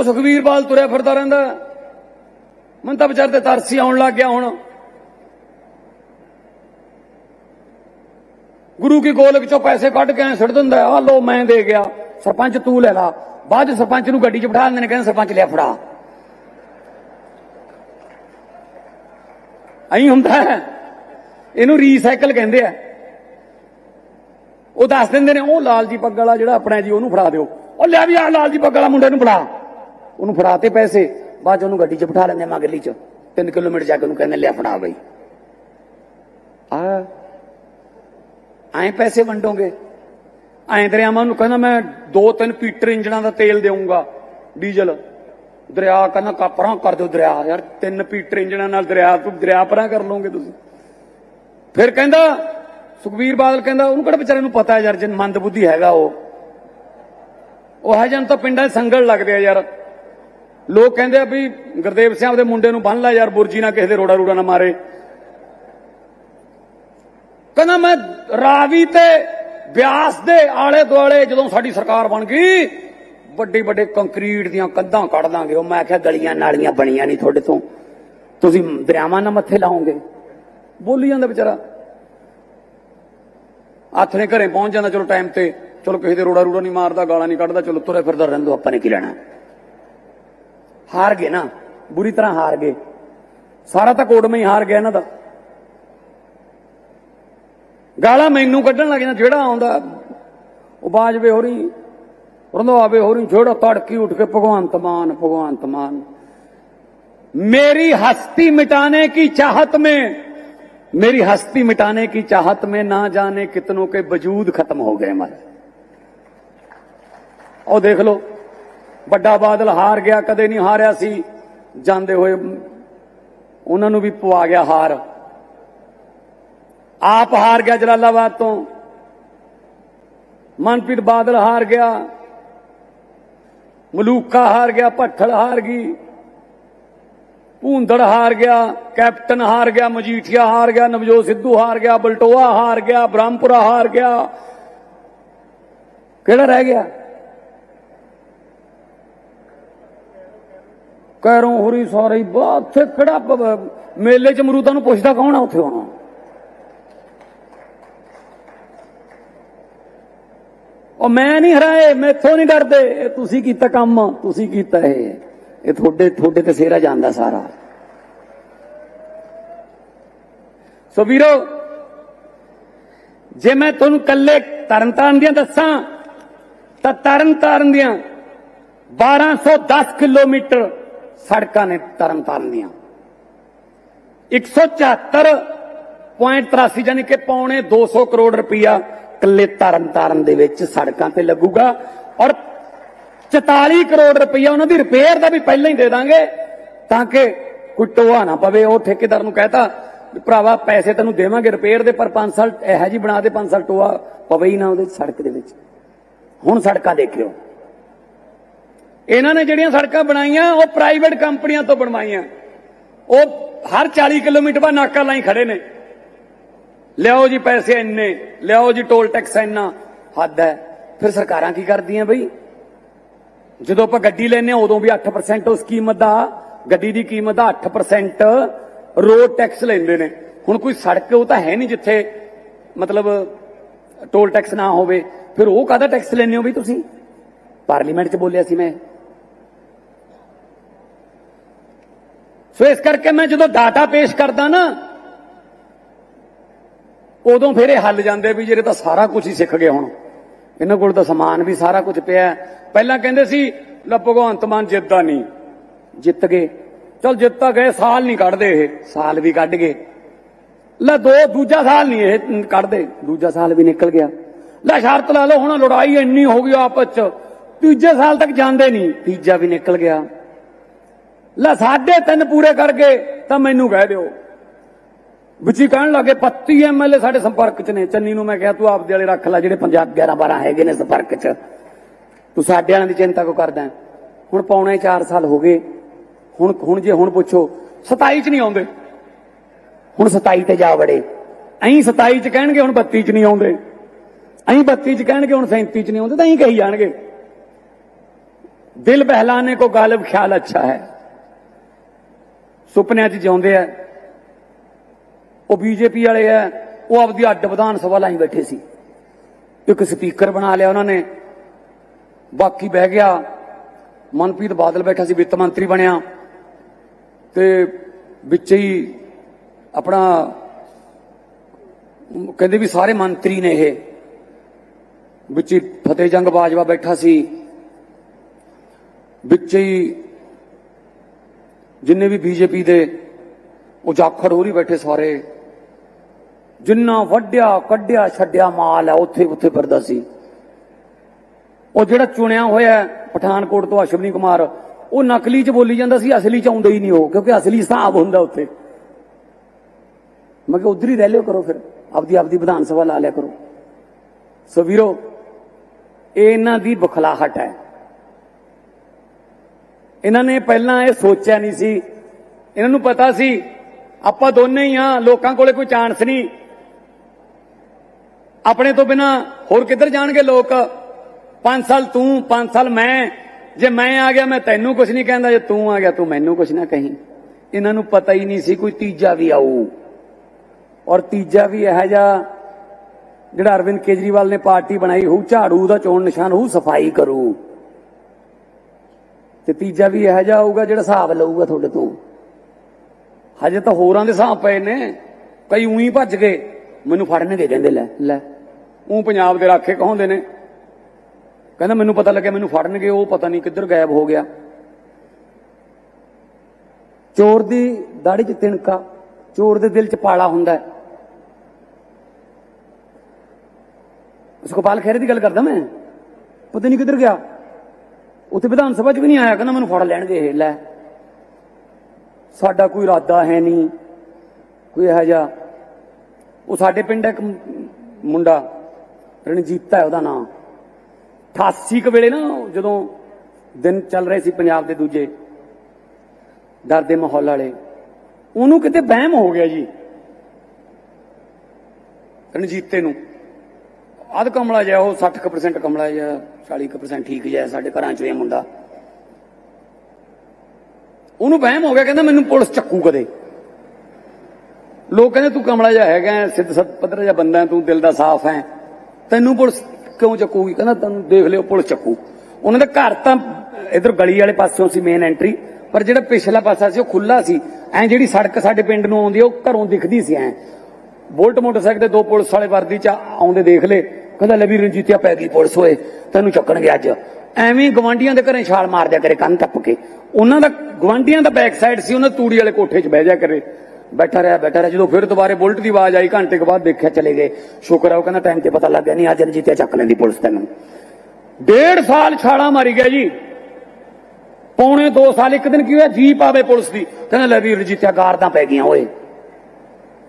ਉਹ ਸੁਖਵੀਰ ਬਾਲ ਤੁਰਿਆ ਫਿਰਦਾ ਰਹਿੰਦਾ। ਮਨ ਤਾਂ ਵਿਚਾਰ ਤੇ ਤਰਸੀ ਆਉਣ ਲੱਗ ਗਿਆ ਹੁਣ। ਗੁਰੂ ਕੀ ਗੋਲਕ ਚੋਂ ਪੈਸੇ ਕੱਢ ਕੇ ਐਂ ਦਿੰਦਾ ਆ ਲੋ ਮੈਂ ਦੇ ਗਿਆ। ਸਰਪੰਚ ਤੂੰ ਲੈ ਲਾ। ਬਾਅਦ 'ਚ ਸਰਪੰਚ ਨੂੰ ਗੱਡੀ 'ਚ ਬਿਠਾ ਦਿੰਦੇ ਨੇ, ਕਹਿੰਦੇ ਸਰਪੰਚ ਲਿਆ ਫੜਾ। ਐਂ ਹੁੰਦਾ ਹੈ। ਇਹਨੂੰ ਰੀਸਾਈਕਲ ਕਹਿੰਦੇ ਆ। ਉਹ ਦੱਸ ਦਿੰਦੇ ਨੇ, ਉਹ ਲਾਲ ਜੀ ਪੱਗ ਵਾਲਾ ਜਿਹੜਾ ਆਪਣਾ ਜੀ, ਉਹਨੂੰ ਫੜਾ ਦਿਓ। ਉਹ ਲਿਆ ਵੀ ਆ ਲਾਲ ਜੀ ਪੱਗ ਵਾਲਾ ਮੁੰਡੇ ਨੂੰ ਫੜਾ। ਉਹਨੂੰ ਫੜਾਤੇ ਪੈਸੇ, ਬਾਅਦ 'ਚ ਉਹਨੂੰ ਗੱਡੀ 'ਚ ਬਿਠਾ ਲੈਂਦੇ ਮਾ ਗੱਲੀ 'ਚ। 3 ਕਿਲੋਮੀਟਰ ਜਾ ਕੇ ਉਹਨੂੰ ਕਹਿੰਦੇ, ਲਿਆ ਫੜਾ ਬਈ। ਆ, ਐਂ ਪੈਸੇ ਵੰਡੋਗੇ? ਐਂ ਦਰਿਆਵਾਂ ਨੂੰ ਕਹਿੰਦਾ, ਮੈਂ ਦੋ ਤਿੰਨ ਪੀਟਰ ਇੰਜਣਾਂ ਦਾ ਤੇਲ ਦੇਵਾਂਗਾ ਡੀਜ਼ਲ। ਦਰਿਆ, ਕਹਿੰਦਾ, ਕਾਪਰਾਂ ਕਰ ਦਿਓ ਦਰਿਆ, ਯਾਰ, ਤਿੰਨ ਪੀਟਰ ਇੰਜਣਾਂ ਨਾਲ ਦਰਿਆ, ਤੂੰ ਦਰਿਆ ਪਰਾਂ ਕਰ ਲਓਗੇ ਤੁਸੀਂ। ਫਿਰ ਕਹਿੰਦਾ ਸੁਖਵੀਰ ਬਾਦਲ ਕਹਿੰਦਾ, ਉਹਨੂੰ ਕਿਹੜਾ ਵਿਚਾਰੇ ਨੂੰ ਪਤਾ ਯਾਰ ਜਨ ਮੰਦ ਬੁੱਧੀ ਹੈਗਾ ਉਹ। ਉਹ ਹੈ ਜਨ ਤਾਂ ਪਿੰਡਾਂ 'ਚ ਸੰਗਲ ਲੱਗਦੇ ਆ ਯਾਰ। ਲੋਕ ਕਹਿੰਦੇ ਆ ਵੀ ਗੁਰਦੇਵ ਸਿੰਘ ਦੇ ਮੁੰਡੇ ਨੂੰ ਬੰਨ ਲੈ ਯਾਰ, ਬੁਰਜੀ ਨਾ ਕਿਸੇ ਦੇ ਰੋੜਾ ਰੂੜਾ ਨਾ ਮਾਰੇ। ਕਹਿੰਦਾ ਮੈਂ ਰਾਵੀ ਤੇ ਬਿਆਸ ਦੇ ਆਲੇ ਦੁਆਲੇ ਜਦੋਂ ਸਾਡੀ ਸਰਕਾਰ ਬਣ ਗਈ, ਵੱਡੇ ਵੱਡੇ ਕੰਕਰੀਟ ਦੀਆਂ ਕੰਧਾਂ ਕੱਢ ਦਾਂਗੇ। ਉਹ ਮੈਂ ਕਿਹਾ ਗਲੀਆਂ ਨਾਲੀਆਂ ਬਣੀਆਂ ਨਹੀਂ ਤੁਹਾਡੇ ਤੋਂ। ਤੁਸੀਂ ਦਰਿਆਵਾਂ ਨਾਲ ਮੱਥੇ ਲਾਓਗੇ। ਬੋਲੀ ਜਾਂਦਾ ਵਿਚਾਰਾ। ਹੱਥ ਨੇ ਘਰੇ ਪਹੁੰਚ ਜਾਂਦਾ, ਚਲੋ ਟਾਈਮ ਤੇ। ਚਲੋ ਕਿਸੇ ਦੇ ਰੋੜਾ ਰੂੜਾ ਨਹੀਂ ਮਾਰਦਾ, ਗਾਲਾਂ ਨਹੀਂ ਕੱਢਦਾ, ਚਲੋ ਤੁਰੇ ਫਿਰਦਾ ਰਹਿੰਦੋ, ਆਪਾਂ ਨੇ ਕੀ ਲੈਣਾ। ਹਾਰ ਗਏ ਨਾ ਬੁਰੀ ਤਰ੍ਹਾਂ ਹਾਰ ਗਏ ਸਾਰਾ ਤਾਂ ਕੋਡ ਹੀ ਹਾਰ ਗਿਆ ਇਹਨਾਂ ਦਾ ਗਾਲਾਂ ਮੈਨੂੰ ਕੱਢਣ ਲੱਗ ਜਾਂਦਾ ਜਿਹੜਾ ਆਉਂਦਾ ਉਹ ਬਾਜਵੇ ਹੋ ਰਹੀ ਰੰਧਾਵੇ ਹੋ ਰਹੀ ਜਿਹੜਾ ਤੜਕੀ ਉੱਠ ਕੇ ਭਗਵੰਤ ਮਾਨ ਭਗਵੰਤ ਮਾਨ मेरी हस्ती मिटाने की चाहत में मेरी हस्ती मिटाने की चाहत में ना जाने कितनों के वजूद खत्म हो गए हमारे ਉਹ ਦੇਖ ਲਓ ਵੱਡਾ ਬਾਦਲ ਹਾਰ ਗਿਆ, ਕਦੇ ਨਹੀਂ ਹਾਰਿਆ ਸੀ। ਜਾਂਦੇ ਹੋਏ ਉਹਨਾਂ ਨੂੰ ਵੀ ਪਵਾ ਗਿਆ ਹਾਰ। ਆਪ ਹਾਰ ਗਿਆ ਜਲਾਲਾਬਾਦ ਤੋਂ। ਮਨਪ੍ਰੀਤ ਬਾਦਲ ਹਾਰ ਗਿਆ। ਮਲੂਕਾ ਹਾਰ ਗਿਆ, ਭੱਠਲ ਹਾਰ ਗਈ। ਭੂੰਦੜ ਹਾਰ ਗਿਆ, ਕੈਪਟਨ ਹਾਰ ਗਿਆ, ਮਜੀਠੀਆ ਹਾਰ ਗਿਆ, ਨਵਜੋਤ ਸਿੱਧੂ ਹਾਰ ਗਿਆ, ਬਲਟੋਆ ਹਾਰ ਗਿਆ, ਬ੍ਰਹਮਪੁਰਾ ਹਾਰ ਗਿਆ। ਕਿਹੜਾ ਰਹਿ ਗਿਆ? ਕੈਰੋਂ ਹੋਰੀ ਸਾਰੇ ਹੀ ਉੱਥੇ ਕਿਹੜਾ ਮੇਲੇ ਚ ਮਰੂਦਾਂ ਨੂੰ ਪੁੱਛਦਾ ਕੌਣ ਆ ਉੱਥੇ ਆਉਣਾ ਉਹ ਮੈਂ ਨਹੀਂ ਹਰਾਏ, ਮੈਥੋਂ ਨਹੀਂ ਡਰਦੇ। ਇਹ ਤੁਸੀਂ ਕੀਤਾ ਕੰਮ, ਤੁਸੀਂ ਕੀਤਾ ਇਹ। ਇਹ ਤੁਹਾਡੇ ਤੁਹਾਡੇ ਤੇ ਸੇਰਾ ਜਾਂਦਾ ਸਾਰਾ। ਸੋ ਵੀਰੋ, ਜੇ ਮੈਂ ਤੁਹਾਨੂੰ ਕੱਲੇ ਤਰਨਤਾਰਨ ਦੀਆਂ ਦੱਸਾਂ, ਤਾਂ ਤਰਨਤਾਰਨ ਦੀਆਂ 1210 ਕਿਲੋਮੀਟਰ ਸੜਕਾਂ ਨੇ ਤਰਨਤਾਰਨ ਦੀਆਂ। 174.83 ਯਾਨੀ ਕਿ ਪੌਣੇ 200 ਕਰੋੜ ਰੁਪਇਆ ਕੱਲੇ ਤਰਨਤਾਰਨ ਦੇ ਵਿੱਚ ਸੜਕਾਂ ਤੇ ਲੱਗੂਗਾ ਔਰ 44 ਕਰੋੜ ਰੁਪਇਆ ਉਹਨਾਂ ਦੀ ਰਿਪੇਅਰ ਦਾ ਵੀ ਪਹਿਲਾਂ ਹੀ ਦੇ ਦਾਂਗੇ ਤਾਂ ਕਿ ਕੋਈ ਟੋਆ ਨਾ ਪਵੇ। ਉਹ ਠੇਕੇਦਾਰ ਨੂੰ ਕਹਤਾ ਵੀ ਭਰਾਵਾ, ਪੈਸੇ ਤੈਨੂੰ ਦੇਵਾਂਗੇ ਰਿਪੇਅਰ ਦੇ, ਪਰ 5 ਸਾਲ ਇਹੋ ਜੀ ਬਣਾ ਦੇ 5 ਸਾਲ ਟੋਆ ਪਵੇ ਹੀ ਨਾ ਉਹਦੇ ਸੜਕ ਦੇ ਵਿੱਚ। ਹੁਣ ਸੜਕਾਂ ਦੇਖਿਓ। ਇਹਨਾਂ ਨੇ ਜਿਹੜੀਆਂ ਸੜਕਾਂ ਬਣਾਈਆਂ, ਉਹ ਪ੍ਰਾਈਵੇਟ ਕੰਪਨੀਆਂ ਤੋਂ ਬਣਵਾਈਆਂ। ਉਹ ਹਰ 40 ਕਿਲੋਮੀਟਰ ਬਾਅਦ ਨਾਕਾ ਲਾਈ ਖੜੇ ਨੇ। ਲਿਆਓ ਜੀ ਪੈਸੇ ਇੰਨੇ, ਲਿਆਓ ਜੀ ਟੋਲ ਟੈਕਸ ਇੰਨਾ, ਹੱਦ ਹੈ। ਫਿਰ ਸਰਕਾਰਾਂ ਕੀ ਕਰਦੀਆਂ ਬਈ? ਜਦੋਂ ਆਪਾਂ ਗੱਡੀ ਲੈਨੇ ਆ ਉਦੋਂ ਵੀ 8% ਉਸ ਕੀਮਤ ਦਾ, ਗੱਡੀ ਦੀ ਕੀਮਤ ਦਾ 8% ਰੋਡ ਟੈਕਸ ਲੈਂਦੇ ਨੇ। ਹੁਣ ਕੋਈ ਸੜਕ ਉਹ ਤਾਂ ਹੈ ਨਹੀਂ ਜਿੱਥੇ ਮਤਲਬ ਟੋਲ ਟੈਕਸ ਨਾ ਹੋਵੇ। ਫਿਰ ਉਹ ਕਾਹਦਾ ਟੈਕਸ ਲੈਨੇ ਹੋ ਬਈ ਤੁਸੀਂ? ਪਾਰਲੀਮੈਂਟ 'ਚ ਬੋਲਿਆ ਸੀ ਮੈਂ। ਸੋ ਇਸ ਕਰਕੇ ਮੈਂ ਜਦੋਂ ਡਾਟਾ ਪੇਸ਼ ਕਰਦਾ ਨਾ, ਉਦੋਂ ਫਿਰ ਇਹ ਹੱਲ ਜਾਂਦੇ ਵੀ ਜਿਹੜੇ ਤਾਂ ਸਾਰਾ ਕੁਝ ਹੀ ਸਿੱਖ ਗਏ ਹੁਣ। ਇਹਨਾਂ ਕੋਲ ਤਾਂ ਸਮਾਨ ਵੀ ਸਾਰਾ ਕੁਝ ਪਿਆ ਪਹਿਲਾਂ ਕਹਿੰਦੇ ਸੀ, ਲੈ ਭਗਵੰਤ ਮਾਨ ਜਿੱਤਦਾ ਨਹੀਂ, ਜਿੱਤ ਗਏ। ਚਲ ਜਿੱਤ ਗਏ, ਸਾਲ ਨਹੀਂ ਕੱਢਦੇ ਇਹ, ਸਾਲ ਵੀ ਕੱਢ ਗਏ। ਲੈ ਦੋ, ਦੂਜਾ ਸਾਲ ਨਹੀਂ ਇਹ ਕੱਢਦੇ, ਦੂਜਾ ਸਾਲ ਵੀ ਨਿਕਲ ਗਿਆ। ਲੈ ਸ਼ਰਤ ਲਾ ਲਓ, ਹੁਣ ਲੜਾਈ ਇੰਨੀ ਹੋ ਗਈ ਆਪਸ ਚ, ਤੀਜੇ ਸਾਲ ਤੱਕ ਜਾਂਦੇ ਨਹੀਂ, ਤੀਜਾ ਵੀ ਨਿਕਲ ਗਿਆ। ਲੈ ਸਾਢੇ ਤਿੰਨ ਪੂਰੇ ਕਰ ਗਏ ਤਾਂ ਮੈਨੂੰ ਕਹਿ ਦਿਓ। ਵਿੱਚ ਹੀ ਕਹਿਣ ਲੱਗੇ 32 ਐਮਐਲਏ ਸਾਡੇ ਸੰਪਰਕ 'ਚ ਨੇ। ਚੰਨੀ ਨੂੰ ਮੈਂ ਕਿਹਾ, ਤੂੰ ਆਪਦੇ ਵਾਲੇ ਰੱਖ ਲੈ, ਜਿਹੜੇ ਪੰਜਾਬ 11 12 ਹੈਗੇ ਨੇ ਸੰਪਰਕ 'ਚ। ਤੂੰ ਸਾਡੇ ਵਾਲਿਆਂ ਦੀ ਚਿੰਤਾ ਕਿਉਂ ਕਰਦਾ ਹੁਣ ਪੌਣੇ 4 ਸਾਲ ਹੋ ਗਏ। ਹੁਣ ਹੁਣ ਜੇ ਹੁਣ ਪੁੱਛੋ 27 'ਚ ਨਹੀਂ ਆਉਂਦੇ। ਹੁਣ 27 ਤੇ ਜਾ ਵੜੇ। ਐਂ 27 'ਚ ਕਹਿਣਗੇ, ਹੁਣ 32 'ਚ ਨਹੀਂ ਆਉਂਦੇ। ਐਂ 32 'ਚ ਕਹਿਣਗੇ, ਹੁਣ 37 'ਚ ਨਹੀਂ ਆਉਂਦੇ। ਤਾਂ ਐਂ ਕਹੀ ਜਾਣਗੇ। ਦਿਲ ਬਹਿਲਾਣੇ ਕੋ ਗਾਲਿਬ ਖਿਆਲ ਅੱਛਾ ਹੈ। ਸੁਪਨਿਆਂ 'ਚ ਜਿਉਂਦੇ ਆ, ਉਹ ਬੀਜੇਪੀ ਵਾਲੇ ਆ, ਉਹ ਆਪਦੀ ਅੱਡ ਵਿਧਾਨ ਸਭਾ ਲਾਈ ਬੈਠੇ ਸੀ। ਇੱਕ ਸਪੀਕਰ ਬਣਾ ਲਿਆ ਉਹਨਾਂ ਨੇ, ਬਾਕੀ ਬਹਿ ਗਿਆ, ਮਨਪ੍ਰੀਤ ਬਾਦਲ ਬੈਠਾ ਸੀ, ਵਿੱਤ ਮੰਤਰੀ ਬਣਿਆ, ਤੇ ਵਿੱਚ ਹੀ ਆਪਣਾ ਕਹਿੰਦੇ ਵੀ ਸਾਰੇ ਮੰਤਰੀ ਨੇ ਇਹ, ਵਿੱਚ ਹੀ ਫਤਿਹ ਜੰਗ ਬਾਜਵਾ ਬੈਠਾ ਸੀ, ਵਿੱਚ ਹੀ ਜਿੰਨੇ ਵੀ ਬੀਜੇਪੀ ਦੇ ਉਹ ਜਾਖੜ ਹੋਰੀ ਬੈਠੇ ਸਾਰੇ, ਜਿੰਨਾ ਵੱਡਿਆ ਕੱਢਿਆ, ਛੱਡਿਆ ਮਾਲ ਹੈ, ਉੱਥੇ ਉੱਥੇ ਫਿਰਦਾ ਸੀ। ਉਹ ਜਿਹੜਾ ਚੁਣਿਆ ਹੋਇਆ ਪਠਾਨਕੋਟ ਤੋਂ ਅਸ਼ਵਨੀ ਕੁਮਾਰ, ਉਹ ਨਕਲੀ ਚ ਬੋਲੀ ਜਾਂਦਾ ਸੀ, ਅਸਲੀ ਚ ਆਉਂਦਾ ਹੀ ਨਹੀਂ ਉਹ, ਕਿਉਂਕਿ ਅਸਲੀ ਹਿਸਾਬ ਹੁੰਦਾ ਉੱਥੇ। ਮੈਂ ਕਿਹਾ, ਉਧਰ ਹੀ ਰਹਿ ਲਿਓ ਕਰੋ ਫਿਰ, ਆਪਦੀ ਆਪਦੀ ਵਿਧਾਨ ਸਭਾ ਲਾ ਲਿਆ ਕਰੋ। ਸੋ ਵੀਰੋ, ਇਹ ਇਹਨਾਂ ਦੀ ਬਖਲਾਹਟ ਹੈ। ਇਹਨਾਂ ਨੇ ਪਹਿਲਾਂ ਇਹ ਸੋਚਿਆ ਨਹੀਂ ਸੀ। ਇਹਨਾਂ ਨੂੰ ਪਤਾ ਸੀ, ਆਪਾਂ ਦੋਨੇ ਹੀ ਆ ਲੋਕਾਂ ਕੋਲੇ ਕੋਈ ਚਾਂਸ ਨਹੀਂ। ਆਪਣੇ ਤੋਂ ਬਿਨਾ ਹੋਰ ਕਿੱਧਰ ਜਾਣਗੇ ਲੋਕ? 5 ਸਾਲ ਤੂੰ 5 ਸਾਲ ਮੈਂ। ਜੇ ਮੈਂ ਆ ਗਿਆ, ਮੈਂ ਤੈਨੂੰ ਕੁਝ ਨਹੀਂ ਕਹਿੰਦਾ। ਜੇ ਤੂੰ ਆ ਗਿਆ, ਤੂੰ ਮੈਨੂੰ ਕੁਝ ਨਾ ਕਹੀਂ। ਇਹਨਾਂ ਨੂੰ ਪਤਾ ਹੀ ਨਹੀਂ ਸੀ ਕੋਈ ਤੀਜਾ ਵੀ ਆਊ। ਔਰ ਤੀਜਾ ਵੀ ਇਹ ਜਿਹਾ ਜਿਹੜਾ ਅਰਵਿੰਦ ਕੇਜਰੀਵਾਲ ਨੇ ਪਾਰਟੀ ਬਣਾਈ ਹੋਊ, ਝਾੜੂ ਦਾ ਚੋਣ ਨਿਸ਼ਾਨ ਹੋਊ, ਸਫ਼ਾਈ ਕਰੂ। ਤੇ ਤੀਜਾ ਵੀ ਇਹੋ ਜਿਹਾ ਹੋਊਗਾ ਜਿਹੜਾ ਹਿਸਾਬ ਲਊਗਾ ਤੁਹਾਡੇ ਤੋਂ। ਹਜੇ ਤਾਂ ਹੋਰਾਂ ਦੇ ਹਿਸਾਬ ਪਏ ਨੇ। ਕਈ ਉਹੀ ਭੱਜ ਗਏ। ਮੈਨੂੰ ਫੜਨ ਦੇ ਕਹਿੰਦੇ, ਲੈ ਲੈ। ਉਹ ਪੰਜਾਬ ਦੇ ਰਾਖੇ ਕਹਾਉਂਦੇ ਨੇ। ਕਹਿੰਦਾ, ਮੈਨੂੰ ਪਤਾ ਲੱਗਿਆ, ਮੈਨੂੰ ਫੜਨਗੇ, ਉਹ ਪਤਾ ਨਹੀਂ ਕਿੱਧਰ ਗਾਇਬ ਹੋ ਗਿਆ। ਚੋਰ ਦੀ ਦਾੜੀ 'ਚ ਤਿਣਕਾ, ਚੋਰ ਦੇ ਦਿਲ 'ਚ ਪਾਲਾ ਹੁੰਦਾ ਹੈ। ਸੁਖਪਾਲ ਖਹਿਰੇ ਦੀ ਗੱਲ ਕਰਦਾ ਮੈਂ? ਪਤਾ ਨਹੀਂ ਕਿੱਧਰ ਗਿਆ। ਉੱਥੇ ਵਿਧਾਨ ਸਭਾ 'ਚ ਵੀ ਨਹੀਂ ਆਇਆ, ਕਹਿੰਦਾ ਮੈਨੂੰ ਫੜ ਲੈਣਗੇ ਇਹ, ਲੈ। ਸਾਡਾ ਕੋਈ ਇਰਾਦਾ ਹੈ ਨਹੀਂ, ਕੋਈ ਇਹੋ ਜਿਹਾ। ਉਹ ਸਾਡੇ ਪਿੰਡ ਇੱਕ ਮੁੰਡਾ, ਰਣਜੀਤਾ ਹੈ ਉਹਦਾ ਨਾਮ। 88 ਕੁ ਵੇਲੇ ਨਾ ਜਦੋਂ ਦਿਨ ਚੱਲ ਰਹੇ ਸੀ ਪੰਜਾਬ ਦੇ ਦੂਜੇ, ਡਰ ਦੇ ਮਾਹੌਲ ਵਾਲੇ, ਉਹਨੂੰ ਕਿਤੇ ਵਹਿਮ ਹੋ ਗਿਆ ਜੀ, ਰਣਜੀਤੇ ਨੂੰ। ਅੱਧ ਕਮਲਾ ਜਿਹਾ ਉਹ 60% ਕਮਲਾ ਜਿਹਾ 40% ਠੀਕ ਜਿਹਾ ਸਾਡੇ ਘਰਾਂ ਚੋਂ ਇਹ ਮੁੰਡਾ। ਉਹਨੂੰ ਵਹਿਮ ਹੋ ਗਿਆ ਕਹਿੰਦਾ ਮੈਨੂੰ ਪੁਲਿਸ ਚੱਕੂ ਕਦੇ। ਲੋਕ ਕਹਿੰਦੇ ਤੂੰ ਕਮਲਾ ਜਿਹਾ ਹੈਗਾ ਸਿੱਧ ਸਤ ਪੱਧਰ ਜਿਹਾ ਬੰਦਾ ਤੂੰ ਦਿਲ ਦਾ ਸਾਫ਼ ਹੈ। ਤੈਨੂੰ ਪੁਲਿਸ ਕਿਉਂ ਚੱਕੂਗੀ? ਕਹਿੰਦਾ ਤੈਨੂੰ ਦੇਖ ਲਿਓ ਪੁਲਿਸ ਚੱਕੂ। ਉਹਨਾਂ ਦੇ ਘਰ ਤਾਂ ਇਧਰ ਗਲੀ ਵਾਲੇ ਪਾਸਿਓਂ ਸੀ ਮੇਨ ਐਂਟਰੀ ਪਰ ਜਿਹੜਾ ਪਿਛਲਾ ਪਾਸਾ ਸੀ ਉਹ ਖੁੱਲਾ ਸੀ। ਐ ਜਿਹੜੀ ਸੜਕ ਸਾਡੇ ਪਿੰਡ ਨੂੰ ਆਉਂਦੀ ਆ, ਉਹ ਘਰੋਂ ਦਿਖਦੀ ਸੀ ਐ। ਬੁਲਟ ਮੋਟਰਸਾਈਕਲ ਤੇ ਦੋ ਪੁਲਿਸ ਵਾਲੇ ਵਰਦੀ ਚ ਆਉਂਦੇ ਦੇਖ ਲੈ ਕਹਿੰਦਾ, ਲੈ ਵੀ ਰਣਜੀਤਿਆ, ਪੈ ਗਈ ਪੁਲਿਸ ਹੋਏ ਤੈਨੂੰ ਚੱਕਣਗੇ ਅੱਜ। ਐਵੇਂ ਗਵਾਂਡੀਆਂ ਦੇ ਘਰੇ ਛਾਲ ਮਾਰ ਦਿਆ ਕਰੇ, ਕੰਨ ਟੱਪ ਕੇ। ਉਹਨਾਂ ਦਾ ਗਵਾਂਡੀਆਂ ਦਾ ਬੈਕ ਸਾਈਡ ਸੀ, ਉਹਨਾਂ ਤੂੜੀ ਵਾਲੇ ਕੋਠੇ 'ਚ ਬਹਿ ਜਾ ਕਰੇ। ਬੈਠਾ ਰਿਹਾ ਬੈਠਾ ਰਿਹਾ। ਜਦੋਂ ਫਿਰ ਦੁਬਾਰੇ ਬੁਲਟ ਦੀ ਆਵਾਜ਼ ਆਈ, ਘੰਟੇ ਕੁ ਬਾਅਦ ਦੇਖਿਆ ਚਲੇ ਗਏ। ਸ਼ੁਕਰ ਆ ਉਹ ਕਹਿੰਦਾ ਟਾਈਮ ਤੇ ਪਤਾ ਲੱਗ ਗਿਆ ਨਹੀਂ, ਅੱਜ ਰਣਜੀਤਿਆ ਚੱਕ ਲੈਂਦੀ ਪੁਲਿਸ ਤੈਨੂੰ। ਡੇਢ ਸਾਲ ਛਾਲਾ ਮਾਰੀ ਗਿਆ ਜੀ। ਪੌਣੇ 2 ਸਾਲ, ਇੱਕ ਦਿਨ ਕੀ ਹੋਇਆ? ਜੀਪ ਆਵੇ ਪੁਲਿਸ ਦੀ। ਕਹਿੰਦਾ, ਲੈ ਵੀ ਰਣਜੀਤਿਆ, ਗਾਰਦਾਂ ਪੈ ਗਈਆਂ, ਓਏ।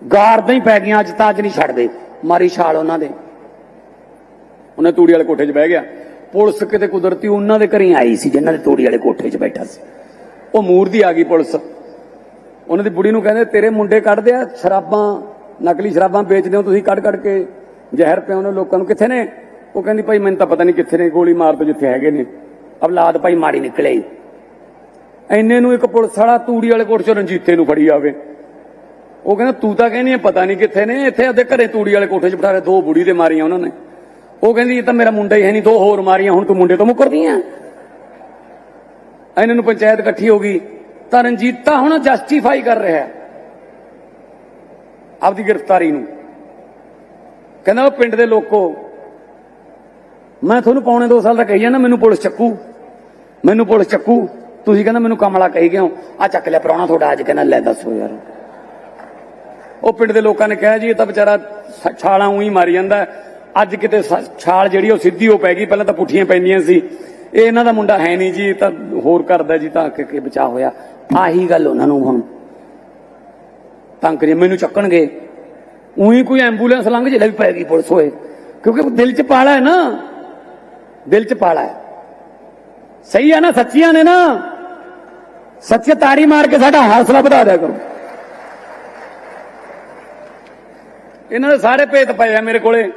ਗਾਰਦਾਂ ਹੀ ਪੈ ਗਈਆਂ, ਅੱਜ ਤਾਂ ਅੱਜ ਨਹੀਂ ਛੱਡਦੇ। ਮਾਰੀ ਛਾਲ ਉਹਨਾਂ ਦੇ। ਉਹਨੇ ਤੂੜੀ ਵਾਲੇ ਕੋਠੇ 'ਚ ਬਹਿ ਗਿਆ। ਪੁਲਿਸ ਕਿਤੇ ਕੁਦਰਤੀ ਉਹਨਾਂ ਦੇ ਘਰੇ ਆਈ ਸੀ, ਜਿਨ੍ਹਾਂ ਦੇ ਤੂੜੀ ਵਾਲੇ ਕੋਠੇ 'ਚ ਬੈਠਾ ਸੀ। ਉਹ ਮੂਰਦੀ ਆ ਗਈ ਪੁਲਿਸ। ਉਹਨਾਂ ਦੀ ਬੁੜੀ ਨੂੰ ਕਹਿੰਦੇ, ਤੇਰੇ ਮੁੰਡੇ ਕੱਢਦੇ ਆ, ਸ਼ਰਾਬਾਂ, ਨਕਲੀ ਸ਼ਰਾਬਾਂ ਵੇਚਦੇ ਹੋ ਤੁਸੀਂ ਕੱਢ ਕੱਢ ਕੇ। ਜ਼ਹਿਰ ਪਿਆਉਂਦੇ ਹੋ ਲੋਕਾਂ ਨੂੰ। ਕਿੱਥੇ ਨੇ? ਉਹ ਕਹਿੰਦੀ, ਭਾਈ, ਮੈਨੂੰ ਤਾਂ ਪਤਾ ਨਹੀਂ ਕਿੱਥੇ ਨੇ, ਗੋਲੀ ਮਾਰ ਦੋ ਜਿੱਥੇ ਹੈਗੇ ਨੇ। ਔਲਾਦ ਭਾਈ ਮਾੜੀ ਨਿਕਲੇ। ਇੰਨੇ ਨੂੰ ਇੱਕ ਪੁਲਿਸ ਵਾਲਾ ਤੂੜੀ ਵਾਲੇ ਕੋਠੇ 'ਚ ਰਣਜੀਤੇ ਨੂੰ ਫੜੀ ਆਵੇ। ਉਹ ਕਹਿੰਦਾ, ਤੂੰ ਤਾਂ ਕਹਿੰਦੀ ਹੈ ਪਤਾ ਨਹੀਂ ਕਿੱਥੇ ਨੇ, ਇੱਥੇ ਅੱਧੇ ਘਰੇ ਤੂੜੀ ਵਾਲੇ ਕੋਠੇ 'ਚ ਬਿਠਾ ਰਹੇ ਦੋ ਬੁੜੀ ਦੇ ਮਾਰੀਆਂ ਉਹਨਾਂ ਨੇ। ਉਹ ਕਹਿੰਦੀ, ਇਹ ਤਾਂ ਮੇਰਾ ਮੁੰਡਾ ਹੀ ਹੈ ਨਹੀਂ, ਦੋ ਹੋਰ ਮਾਰੀਆਂ, ਹੁਣ ਤੂੰ ਮੁੰਡੇ ਤੋਂ ਮੁੱਕਰਦੀ ਆ? ਇਹਨਾਂ ਨੂੰ ਪੰਚਾਇਤ ਇਕੱਠੀ ਹੋ ਗਈ। ਤਾਂ ਰਣਜੀਤਾ ਹੁਣ ਜਸਟੀਫਾਈ ਕਰ ਰਿਹਾ ਆਪਦੀ ਗ੍ਰਿਫਤਾਰੀ ਨੂੰ। ਕਹਿੰਦਾ, ਉਹ ਪਿੰਡ ਦੇ ਲੋਕੋ, ਮੈਂ ਤੁਹਾਨੂੰ ਪੌਣੇ 2 ਸਾਲ ਦਾ ਕਹੀ ਜਾਂਦਾ, ਮੈਨੂੰ ਪੁਲਿਸ ਚੱਕੂ, ਮੈਨੂੰ ਪੁਲਿਸ ਚੱਕੂ। ਤੁਸੀਂ ਕਹਿੰਦਾ, ਮੈਨੂੰ ਕਮਲਾ ਕਹੀ ਗਏ ਹੋ ਆ ਚੱਕ ਲਿਆ, ਪ੍ਰਾਹੁਣਾ ਤੁਹਾਡਾ ਅੱਜ ਕਹਿੰਦਾ, ਲੈ ਦੱਸੋ ਯਾਰ। ਉਹ ਪਿੰਡ ਦੇ ਲੋਕਾਂ ਨੇ ਕਿਹਾ ਜੀ, ਇਹ ਤਾਂ ਵਿਚਾਰਾ ਛਾਲਾਂ ਉਹੀ ਮਾਰੀ ਜਾਂਦਾ ਅੱਜ ਕਿਤੇ ਛਾਲ ਜਿਹੜੀ ਉਹ ਸਿੱਧੀ ਹੋ ਪੈ ਗਈ, ਪਹਿਲਾਂ ਤਾਂ ਪੁੱਠੀਆਂ ਪੈਂਦੀਆਂ ਸੀ। ਇਹ ਇਹਨਾਂ ਦਾ ਮੁੰਡਾ ਹੈ ਨਹੀਂ ਜੀ, ਇਹ ਤਾਂ ਹੋਰ ਕਰਦਾ ਜੀ, ਤਾਂ ਕਿ ਬਚਾ ਹੋਇਆ। ਆਹੀ ਗੱਲ ਉਹਨਾਂ ਨੂੰ ਹੁਣ। ਤਾਂ ਕਰੀ ਮੈਨੂੰ ਚੱਕਣਗੇ। ਉਹੀ ਕੋਈ ਐਂਬੂਲੈਂਸ ਲੰਘ ਜੇ ਲੈ ਵੀ ਪੈ ਗਈ ਪੁਲਿਸ ਹੋਏ। ਕਿਉਂਕਿ ਦਿਲ 'ਚ ਪਾਲਾ ਹੈ ਨਾ। ਦਿਲ 'ਚ ਪਾਲਾ ਹੈ। ਸਹੀ ਹੈ ਨਾ, ਸੱਚੀਆਂ ਨੇ ਨਾ। ਸੱਚੇ ਤਾੜੀ ਮਾਰ ਕੇ ਸਾਡਾ ਹੌਸਲਾ ਵਧਾ ਦਿਆ ਕਰੋ। ਇਹਨਾਂ ਦੇ ਸਾਰੇ ਭੇਤ ਪਏ ਆ ਮੇਰੇ ਕੋਲੇ।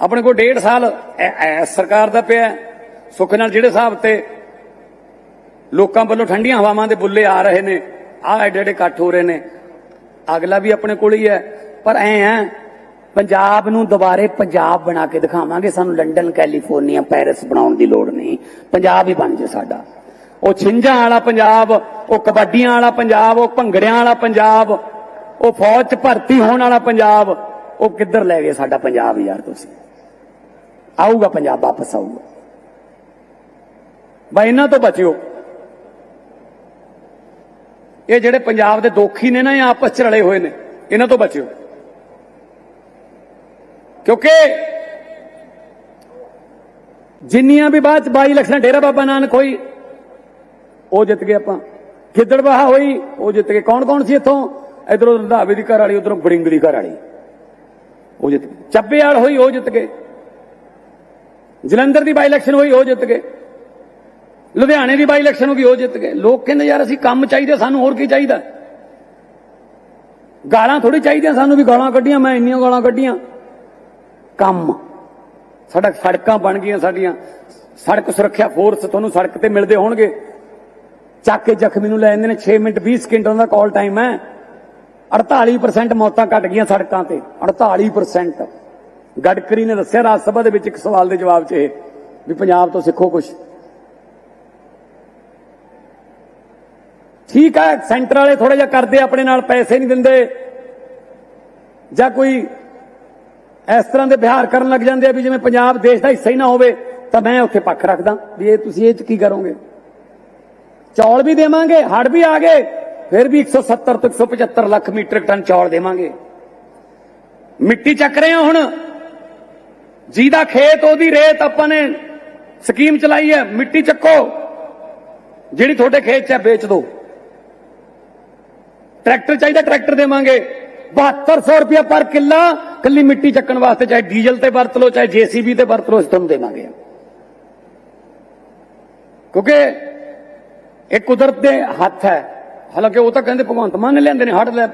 ਆਪਣੇ ਕੋਲ ਡੇਢ ਸਾਲ ਸਰਕਾਰ ਦਾ ਪਿਆ ਸੁੱਖ ਨਾਲ ਜਿਹੜੇ ਹਿਸਾਬ ਤੇ ਲੋਕਾਂ ਵੱਲੋਂ ਠੰਡੀਆਂ ਹਵਾਵਾਂ ਦੇ ਬੁੱਲੇ ਆ ਰਹੇ ਨੇ, ਆਹ ਐਡੇ ਐਡੇ ਇਕੱਠ ਹੋ ਰਹੇ ਨੇ, ਅਗਲਾ ਵੀ ਆਪਣੇ ਕੋਲ ਹੀ ਹੈ। ਪਰ ਐ ਹੈ, ਪੰਜਾਬ ਨੂੰ ਦੁਬਾਰੇ ਪੰਜਾਬ ਬਣਾ ਕੇ ਦਿਖਾਵਾਂਗੇ, ਸਾਨੂੰ ਲੰਡਨ, ਕੈਲੀਫੋਰਨੀਆ, ਪੈਰਿਸ ਬਣਾਉਣ ਦੀ ਲੋੜ ਨਹੀਂ। ਪੰਜਾਬ ਹੀ ਬਣ ਜੇ ਸਾਡਾ। ਉਹ ਛਿੰਝਾਂ ਵਾਲਾ ਪੰਜਾਬ, ਉਹ ਕਬੱਡੀਆਂ ਵਾਲਾ ਪੰਜਾਬ, ਉਹ ਭੰਗੜਿਆਂ ਵਾਲਾ ਪੰਜਾਬ ਉਹ ਫੌਜ 'ਚ ਭਰਤੀ ਹੋਣ ਵਾਲਾ ਪੰਜਾਬ, ਉਹ ਕਿੱਧਰ ਲੈ ਗਏ ਸਾਡਾ ਪੰਜਾਬ ਯਾਰ ਤੁਸੀਂ? ਆਊਗਾ ਪੰਜਾਬ, ਵਾਪਸ ਆਊਗਾ। ਬਈ ਇਹਨਾਂ ਤੋਂ ਬਚਿਓ। ਇਹ ਜਿਹੜੇ ਪੰਜਾਬ ਦੇ ਦੋਖੀ ਨੇ ਨਾ, ਇਹ ਆਪਸ ਚ ਰਲੇ ਹੋਏ ਨੇ, ਇਹਨਾਂ ਤੋਂ ਬਚਿਓ। ਕਿਉਂਕਿ ਜਿੰਨੀਆਂ ਵੀ ਬਾਅਦ ਚ 22 ਲੱਖਾਂ ਡੇਰਾ ਬਾਬਾ ਨਾਨਕ ਹੋਈ, ਉਹ ਜਿੱਤ ਗਏ ਆਪਾਂ। ਖਿੱਦੜਵਾਹ ਹੋਈ, ਉਹ ਜਿੱਤ ਗਏ। ਕੌਣ ਕੌਣ ਸੀ ਇੱਥੋਂ? ਇਧਰੋਂ ਰੰਧਾਵੇ ਦੀ ਘਰ ਵਾਲੀ, ਉਧਰੋਂ ਬੜਿੰਗ ਦੀ ਘਰ ਵਾਲੀ। ਉਹ ਜਿੱਤ ਗਏ ਚੱਬੇਵਾਲ ਹੋਈ, ਉਹ ਜਿੱਤ ਗਏ। ਜਲੰਧਰ ਦੀ ਬਾਈ ਇਲੈਕਸ਼ਨ ਹੋਈ, ਉਹ ਜਿੱਤ ਗਏ। ਲੁਧਿਆਣੇ ਦੀ ਬਾਈ ਇਲੈਕਸ਼ਨ ਹੋ ਗਈ, ਉਹ ਜਿੱਤ ਗਏ। ਲੋਕ ਕਹਿੰਦੇ, ਯਾਰ, ਅਸੀਂ ਕੰਮ ਚਾਹੀਦੇ, ਸਾਨੂੰ ਹੋਰ ਕੀ ਚਾਹੀਦਾ? ਗਾਲਾਂ ਥੋੜੀ ਚਾਹੀਦੀਆਂ, ਸਾਨੂੰ ਵੀ ਗਾਲਾਂ ਕੱਢੀਆਂ, ਮੈਂ ਇੰਨੀਆਂ ਗਾਲਾਂ ਕੱਢੀਆਂ। ਕੰਮ। ਸਾਡਾ ਸੜਕਾਂ ਬਣ ਗਈਆਂ ਸਾਡੀਆਂ। ਸੜਕ ਸੁਰੱਖਿਆ ਫੋਰਸ ਤੁਹਾਨੂੰ ਸੜਕ ਤੇ ਮਿਲਦੇ ਹੋਣਗੇ। ਚੱਕ ਕੇ ਜ਼ਖਮੀ ਨੂੰ ਲੈ ਜਾਂਦੇ ਨੇ। 6 ਮਿੰਟ 20 ਸਕਿੰਟਾਂ ਦਾ ਕਾਲ ਟਾਈਮ ਹੈ। 48% ਮੌਤਾਂ ਘਟ ਗਈਆਂ ਸੜਕਾਂ ਤੇ। 48% ਗਡਕਰੀ ਨੇ ਦੱਸਿਆ, ਰਾਜ ਸਭਾ ਦੇ ਵਿੱਚ ਇੱਕ ਸਵਾਲ ਦੇ ਜਵਾਬ 'ਚ ਇਹ, ਵੀ ਪੰਜਾਬ ਤੋਂ ਸਿੱਖੋ ਕੁਝ ਠੀਕ ਹੈ ਸੈਂਟਰ ਵਾਲੇ ਥੋੜਾ ਜਿਹਾ ਕਰਦੇ ਆਪਣੇ ਨਾਲ ਪੈਸੇ ਨਹੀਂ ਦਿੰਦੇ। ਜਾਂ ਕੋਈ ਇਸ ਤਰ੍ਹਾਂ ਦੇ ਵਿਹਾਰ ਕਰਨ ਲੱਗ ਜਾਂਦੇ ਆ ਵੀ ਜਿਵੇਂ ਪੰਜਾਬ ਦੇਸ਼ ਦਾ ਹਿੱਸਾ ਹੀ ਨਾ ਹੋਵੇ, ਤਾਂ ਮੈਂ ਉੱਥੇ ਪੱਖ ਰੱਖਦਾ। ਵੀ ਇਹ ਤੁਸੀਂ ਇਹ ਚ ਕੀ ਕਰੋਗੇ? ਚੌਲ ਵੀ ਦੇਵਾਂਗੇ ਹੜ ਵੀ ਆ ਗਏ। ਫਿਰ ਵੀ 170 ਤੋਂ 175 ਲੱਖ ਮੀਟ੍ਰਿਕ ਟਨ ਚੌਲ ਦੇਵਾਂਗੇ। ਮਿੱਟੀ ਚੱਕ ਰਹੇ ਹਾਂ ਹੁਣ। ਜਿਹਦਾ ਖੇਤ, ਉਹਦੀ ਰੇਤ ਆਪਾਂ ਨੇ ਸਕੀਮ ਚਲਾਈ ਹੈ, ਮਿੱਟੀ ਚੱਕੋ। ਜਿਹੜੀ ਤੁਹਾਡੇ ਖੇਤ 'ਚ ਹੈ, ਵੇਚ ਦਿਓ। ਟਰੈਕਟਰ ਚਾਹੀਦਾ, ਟਰੈਕਟਰ ਦੇਵਾਂਗੇ। 7200 ਰੁਪਇਆ ਪਰ ਕਿੱਲਾ ਕੱਲੀ ਮਿੱਟੀ ਚੱਕਣ ਵਾਸਤੇ, ਚਾਹੇ ਡੀਜ਼ਲ ਤੇ ਵਰਤ ਲਓ, ਚਾਹੇ ਜੀਸੀਬੀ ਤੇ ਵਰਤ ਲਓ ਇਸ ਤੁਹਾਨੂੰ ਦੇਵਾਂਗੇ। ਕਿਉਂਕਿ ਇਹ ਕੁਦਰਤ ਦੇ ਹੱਥ ਹੈ। ਹਾਲਾਂਕਿ ਉਹ ਤਾਂ ਕਹਿੰਦੇ ਭਗਵੰਤ ਮਾਨ ਨੇ ਲਿਆਂਦੇ ਨੇ ਹੜ ਲੈ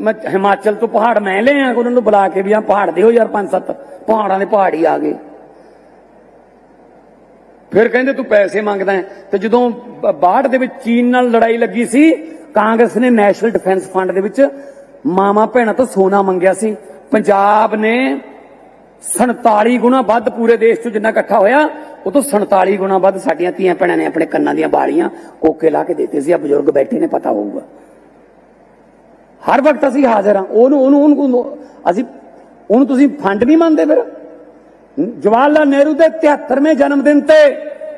ਮੈਂ ਹਿਮਾਚਲ ਤੋਂ ਪਹਾੜ ਮੈਂ ਲਿਆ ਉਹਨਾਂ ਨੂੰ ਬੁਲਾ ਕੇ ਵੀ ਆ ਪਹਾੜ ਦਿਓ ਯਾਰ ਪੰਜ ਸੱਤ ਪਹਾੜਾਂ ਦੇ ਪਹਾੜ ਹੀ ਆ ਗਏ। ਫਿਰ ਕਹਿੰਦੇ ਤੂੰ ਪੈਸੇ ਮੰਗਦਾ ਹੈ। ਤੇ ਜਦੋਂ ਬ- ਬਾੜ ਦੇ ਵਿੱਚ ਚੀਨ ਨਾਲ ਲੜਾਈ ਲੱਗੀ ਸੀ, ਕਾਂਗਰਸ ਨੇ ਨੈਸ਼ਨਲ ਡਿਫੈਂਸ ਫੰਡ ਦੇ ਵਿੱਚ ਮਾਮਾ ਭੈਣਾਂ ਤੋਂ ਸੋਨਾ ਮੰਗਿਆ ਸੀ। ਪੰਜਾਬ ਨੇ 47 ਗੁਣਾ ਵੱਧ ਪੂਰੇ ਦੇਸ਼ 'ਚ ਜਿੰਨਾ ਇਕੱਠਾ ਹੋਇਆ, ਉਹ ਤੋਂ 47 ਗੁਣਾ ਵੱਧ ਸਾਡੀਆਂ ਧੀਆਂ ਭੈਣਾਂ ਨੇ ਆਪਣੇ ਕੰਨਾਂ ਦੀਆਂ ਬਾਲੀਆਂ ਕੋਕੇ ਲਾ ਕੇ ਦਿੱਤੇ ਸੀ ਆ ਬਜ਼ੁਰਗ ਬੈਠੇ ਨੇ, ਪਤਾ ਹੋਊਗਾ। ਹਰ ਵਕਤ ਅਸੀਂ ਹਾਜ਼ਰ ਹਾਂ, ਉਹਨੂੰ ਉਹਨੂੰ ਉਹਨੂੰ ਅਸੀਂ ਉਹਨੂੰ ਤੁਸੀਂ ਫੰਡ ਨਹੀਂ ਮੰਨਦੇ ਫਿਰ? ਜਵਾਹਰ ਲਾਲ ਨਹਿਰੂ ਦੇ 73ਵੇਂ ਜਨਮ ਦਿਨ ਤੇ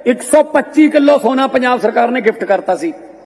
125 ਕਿਲੋ ਸੋਨਾ ਪੰਜਾਬ ਸਰਕਾਰ ਨੇ ਗਿਫਟ ਕਰਤਾ ਸੀ।